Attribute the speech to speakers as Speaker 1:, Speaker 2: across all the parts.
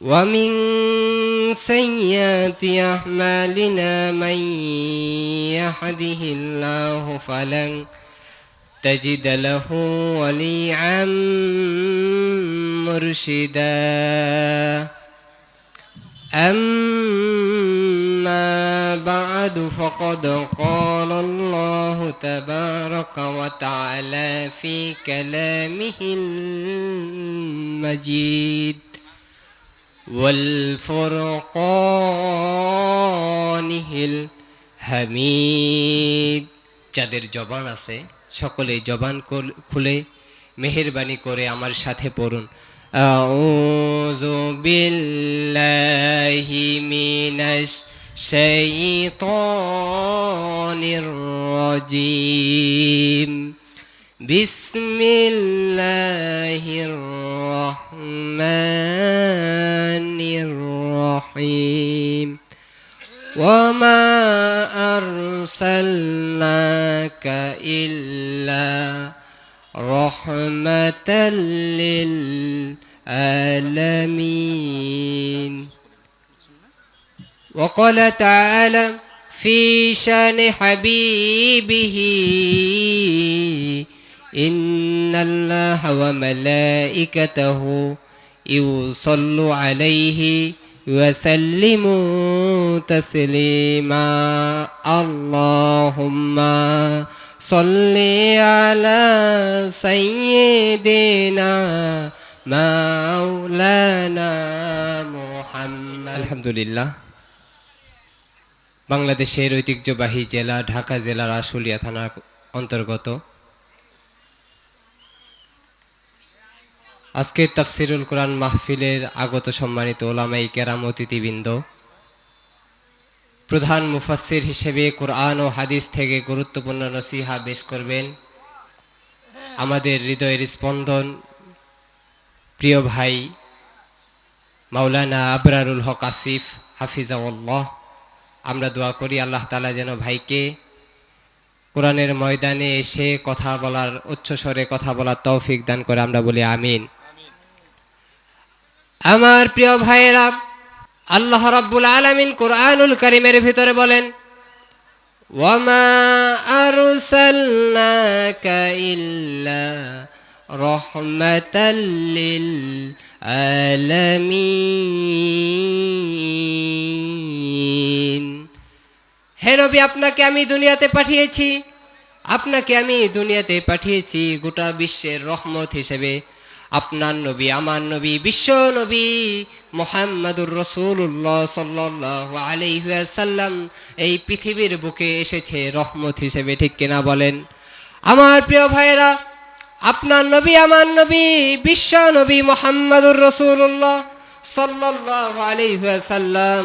Speaker 1: ومن سيئات أعمالنا من يهده الله فلن تجد له وليا مرشدا. أما بعد فقد قال الله تبارك وتعالى في كلامه المجيد. ওয়ালফরকনিহিল হামিদ। যাদের জবান আছে সকলে জবান খুলে মেহেরবানি করে আমার সাথে পড়ুন। আউযু বিল্লাহি মিনাশ শাইতানির রাজিম। বিসমিল্লাহির الرحيم. وما أرسلناك إلا رحمة للعالمين وقال تعالى في شان حبيبه إن الله وملائكته يصلوا عليه وسلموا تسليما اللهم صل على سيدنا مولانا محمد الحمد لله বাংলাদেশের ঐতিহ্যবাহী জেলা ঢাকা জেলার আশুলিয়া থানার অন্তর্গত আজকে তাফসিরুল কোরআন মাহফিলের আগত সম্মানিত ওলামাই কেরাম অতিথিবৃন্দ, প্রধান মুফাসসির হিসেবে কোরআন ও হাদিস থেকে গুরুত্বপূর্ণ নসিহা পেশ করবেন আমাদের হৃদয়ের স্পন্দন প্রিয় ভাই মাওলানা আবরারুল হক আসিফ, হাফিজাউল্লাহ। আমরা দোয়া করি আল্লাহ তালা যেন ভাইকে কোরআনের ময়দানে এসে কথা বলার উচ্চস্বরে কথা বলার তৌফিক দান করে। আমরা বলি আমিন। আমার প্রিয় ভাইয়েরা, আল্লাহ রাব্বুল আলামিন কোরআনুল কারীমের ভিতরে বলেন, ওয়ামা আরসালনাকা ইল্লা রাহমাতাল লিল আলামিন হে নবী, আপনাকে আমি দুনিয়াতে পাঠিয়েছি। আপনাকে আমি দুনিয়াতে পাঠিয়েছি গোটা বিশ্বের রহমত হিসেবে। আপনার নবী, আমার নবী, বিশ্ব নবী মোহাম্মদুর রসুল্লাহ সাল্লাহ এই পৃথিবীর বুকে এসেছে রহমত হিসেবে, ঠিক কিনা বলেন? আমার প্রিয় ভাইয়েরা, আপনার নবী, আমার নবী, বিশ্ব নবী মোহাম্মদুর রসুল্লাহ সাল্লাহ আলাইসাল্লাম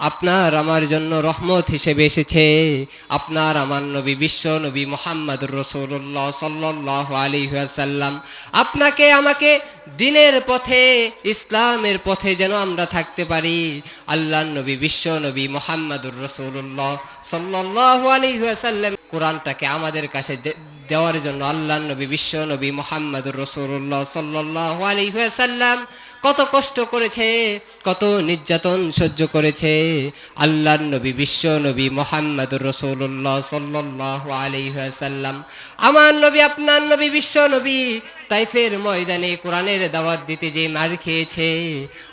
Speaker 1: আপনার আমার জন্য রহমত হিসেবে এসেছে। আপনার আমার নবী বিশ্ব নবী মোহাম্মদ রসুল্লাহ সাল্লাহ সাল্লাম আপনাকে আমাকে দিনের পথে, ইসলামের পথে যেন আমরা থাকতে পারি। আল্লাহ নবী বিশ্ব নবী মোহাম্মদুর রসুল্লাহ সাল্লাহ সাল্লাম কোরআনটাকে আমাদের কাছে দেওয়ার জন্য আল্লাহ নবী, বিশ্ব নবী মোহাম্মদুর রসুল্লাহ সাল্লাহ কত কষ্ট করেছে, কত নির্যাতন সহ্য করেছে। আল্লাহর নবী, বিশ্ব নবী মোহাম্মদুর রসুল্লাহ সাল্লাহ আলাইসাল্লাম আমার নবী, আপনার নবী, বিশ্ব নবী তাইফের ময়দানে কোরআনের দাওয়াত দিতে যে মার খেয়েছে।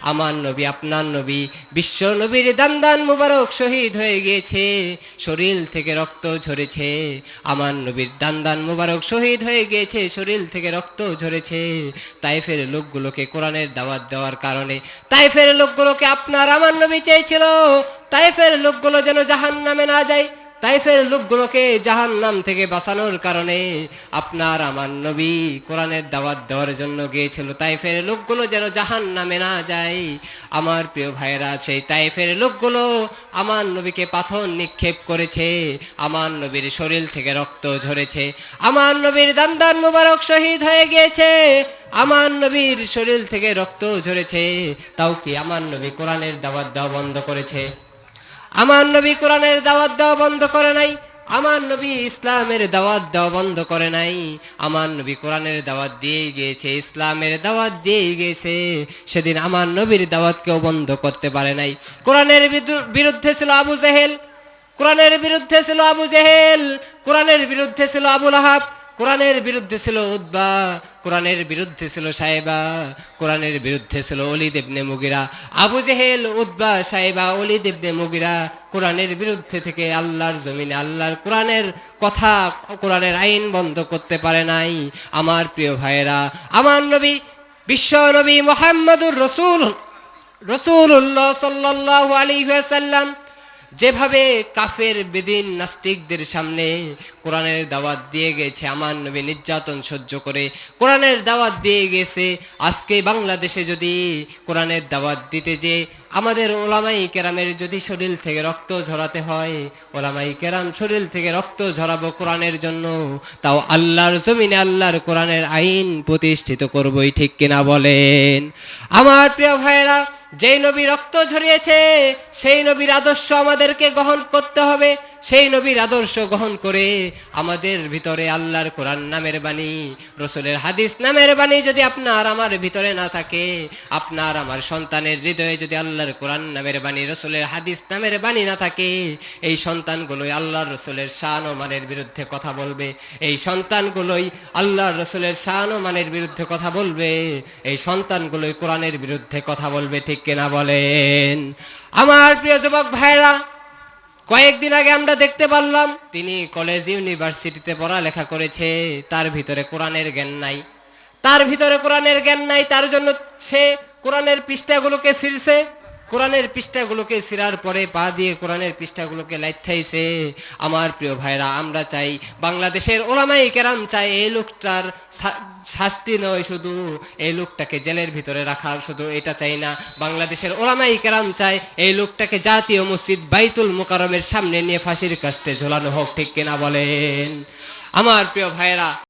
Speaker 1: আমার নবী, আপনার নবী বিশ্ব নবীর দান্দান মুবারক শহীদ হয়ে গিয়েছে, শরীর থেকে রক্ত ঝরেছে। আমার নবীর দান্দান মুবারক শহীদ হয়ে গিয়েছে, শরীর থেকে রক্ত ঝরেছে। তাইফের লোকগুলোকে কোরআনের দাওয়াত দেওয়ার কারণে। তাইফের লোকগুলোকে আপনার আমার নবী চেয়েছিল। তাইফের লোকগুলো যেন জাহান নামে না যায়। তাইফের লোকগুলোকে জাহান নাম থেকে বাঁচানোর কারণে আপনার আমার নবী কোরআনের দাওয়াত দেওয়ার জন্য গিয়েছিল। তাইফের লোকগুলো যেন জাহান নামে না যায়। আমার প্রিয় ভাইরা সেই তাইফের লোকগুলো আমার নবীকে পাথর নিক্ষেপ করেছে। আমার নবীর শরীর থেকে রক্ত ঝরেছে। আমার নবীর দান্দান মুবারক শহীদ হয়ে গিয়েছে। আমার নবীর শরীর থেকে রক্ত ঝরেছে। তাও কি আমার নবী কোরআনের দাওয়াত দেওয়া বন্ধ করেছে? আমার নবী কোরআনের দাওয়াত দেওয়া বন্ধ করে নাই, আমার নবী ইসলামের দাওয়াত দেওয়া বন্ধ করে নাই, আমার নবী কোরআনের দাওয়াত দিয়ে গিয়েছে, ইসলামের দাওয়াত দিয়ে গিয়েছে, সেদিন আমার নবীর দাওয়াত কেউ বন্ধ করতে পারে নাই। কোরআনের বিরুদ্ধে ছিল আবু জেহেল, কোরআনের বিরুদ্ধে ছিল আবু জেহেল, কোরআনের বিরুদ্ধে ছিল আবুল আহাব কোরআনের বিরুদ্ধে ছিল উদ্বা কোরআনের বিরুদ্ধে ছিল সাহেবা, কোরআনের বিরুদ্ধে ছিল অলি দেবনে মুগিরা। আবু জেহেল উদ্বা সাহেবা অলি দেবনে মুগিরা কোরআনের বিরুদ্ধে থেকে আল্লাহর জমিনে, আল্লাহর কোরআনের কথা, কোরআনের আইন বন্ধ করতে পারে নাই। আমার প্রিয় ভাইয়েরা, আমার নবী, বিশ্ব নবী মোহাম্মদুর রসুল রসুল্লাহ সাল্লাহ আলী সাল্লাম যেভাবে কাফের বেদিন নাস্তিকদের সামনে কোরআনের দাওয়াত দিয়ে গেছে, আমার নবী নির্যাতন সহ্য করে কোরআনের দাওয়াত দিয়ে গেছে, আজকে বাংলাদেশে যদি কোরআনের দাওয়াত দিতে যে আমাদের ওলামাই কেরামের যদি শরীর থেকে রক্ত ঝরাতে হয়, ওলামাই কেরাম শরীর থেকে রক্ত ঝরাবো কোরআনের জন্য, তাও আল্লাহর জমিনে আল্লাহর কোরআনের আইন প্রতিষ্ঠিত করবই, ঠিক কিনা বলেন? আমার প্রিয় ভাইয়েরা যেই নবী রক্ত ঝরিয়েছে, সেই নবীর আদর্শ আমাদেরকে গ্রহণ করতে হবে। সেই নবীর আদর্শ গ্রহণ করে আমাদের ভিতরে আল্লাহর কোরআন নামের বাণী, রসুলের হাদিস নামের বাণী যদি আপনার আমার ভিতরে না থাকে, আপনার আমার সন্তানের হৃদয়ে যদি আল্লাহর কোরআন নামের বাণী, রসুলের হাদিস নামের বাণী না থাকে, এই সন্তানগুলোই আল্লাহর রসুলের শান ও মানের বিরুদ্ধে কথা বলবে। এই সন্তানগুলোই আল্লাহর রসুলের শান ও মানের বিরুদ্ধে কথা বলবে। এই সন্তানগুলোই কোরআনের বিরুদ্ধে কথা বলবে, ঠিক কিনা বলেন। আমার প্রিয় যুবক ভাইরা কয়েকদিন আগে আমরা দেখতে পারলাম, তিনি কলেজ ইউনিভার্সিটিতে পড়ালেখা করেছে, তার ভিতরে কোরআনের জ্ঞান নাই। তার ভিতরে কোরআনের জ্ঞান নাই, তার জন্য সে কোরআনের পৃষ্ঠাগুলোকে ছিঁড়ছে। কোরআনের পৃষ্ঠাগুলোকে ছিঁড়ার পরে পা দিয়ে কোরআনের পৃষ্ঠাগুলোকে লাইথাইছে। আমার প্রিয় ভাইরা, আমরা চাই বাংলাদেশের ওলামাই কেরাম চাই এই লোকটার শাস্তি নয় শুধু। এই লোকটাকে জেলের ভিতরে রাখা শুধু এটা চাই না। বাংলাদেশের ওলামাই কেরাম চাই এই লোকটাকে জাতীয় মসজিদ বাইতুল মোকারমের সামনে নিয়ে ফাঁসির কাস্টে ঝোলানো হোক, ঠিক কিনা বলেন? আমার প্রিয় ভাইরা